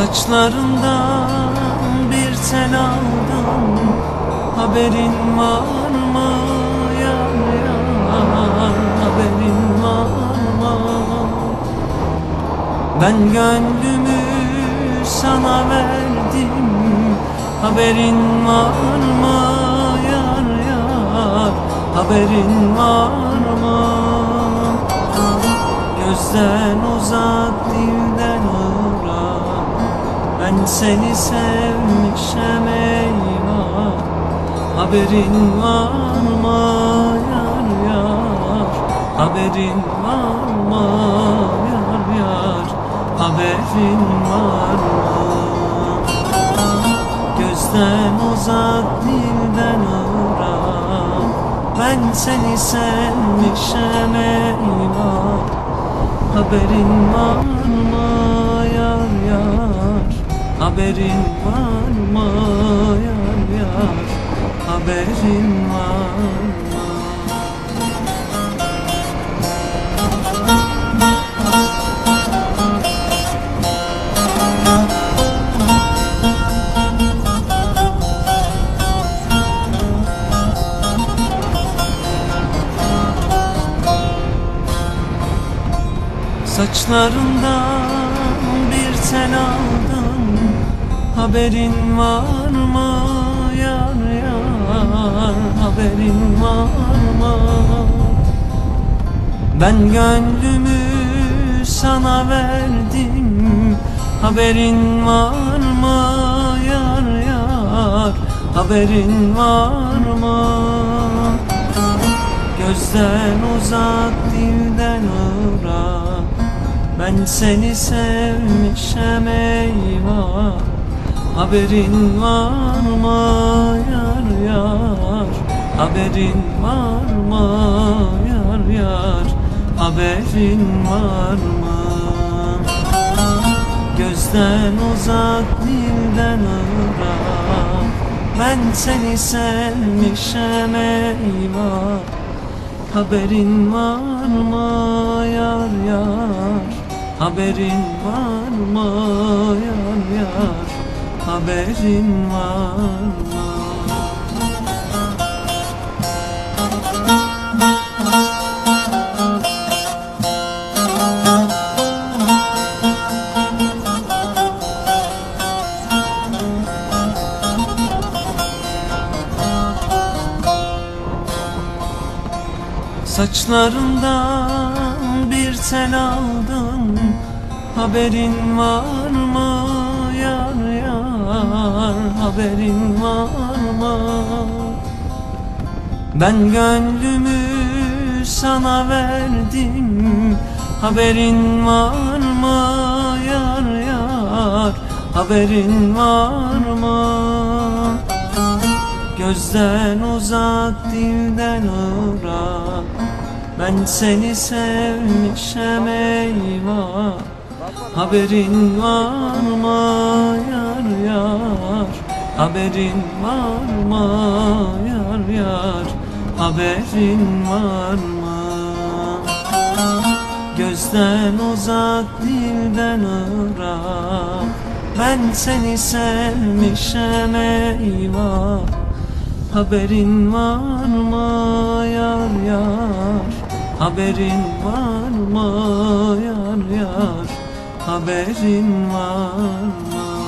Saçlarından bir tel aldım. Haberin var mı? Yar yar Haberin var mı? Ben gönlümü sana verdim. Haberin var mı? Yar yar Haberin var mı? Gözden uzak dilden Ben seni sevmişem eyvah. Haberin var mı yar yar? Haberin var mı yar yar? Haberin var mı? Gözden uzak dilden ırak Ben seni sevmişem eyvah. Haberin var mı Haberin var mı yar yar? Haberin var mı? Saçlarından bir tel aldım Haberin var mı? Yar yar Haberin var mı? Ben gönlümü sana verdim Haberin var mı? Yar yar Haberin var mı? Gözden uzak dilden ırak Ben seni sevmişem eyvah Haberin var mı? Yar yar. Haberin var mı? Yar yar. Haberin var mı? Gözden uzak dilden ırak Ben seni sevmişem eyvah. Haberin var mı? Yar yar. Haberin var mı? Yar yar Haberin var. Mı Saçlarından bir tel aldım Haberin var mı yar yar Haberin var mı? Ben gönlümü sana verdim. Haberin var mı yar yar? Haberin var mı? Gözden uzak dilden ırak Ben seni sevmişem eyvah Haberin var mı? Yar yar. Haberin var mı? Yar yar. Haberin var mı? Gözden uzak dilden ırak Ben seni sevmişem eyvah. Haberin var mı? Yar yar. Haberin var mı? Yar yar Haberin var mı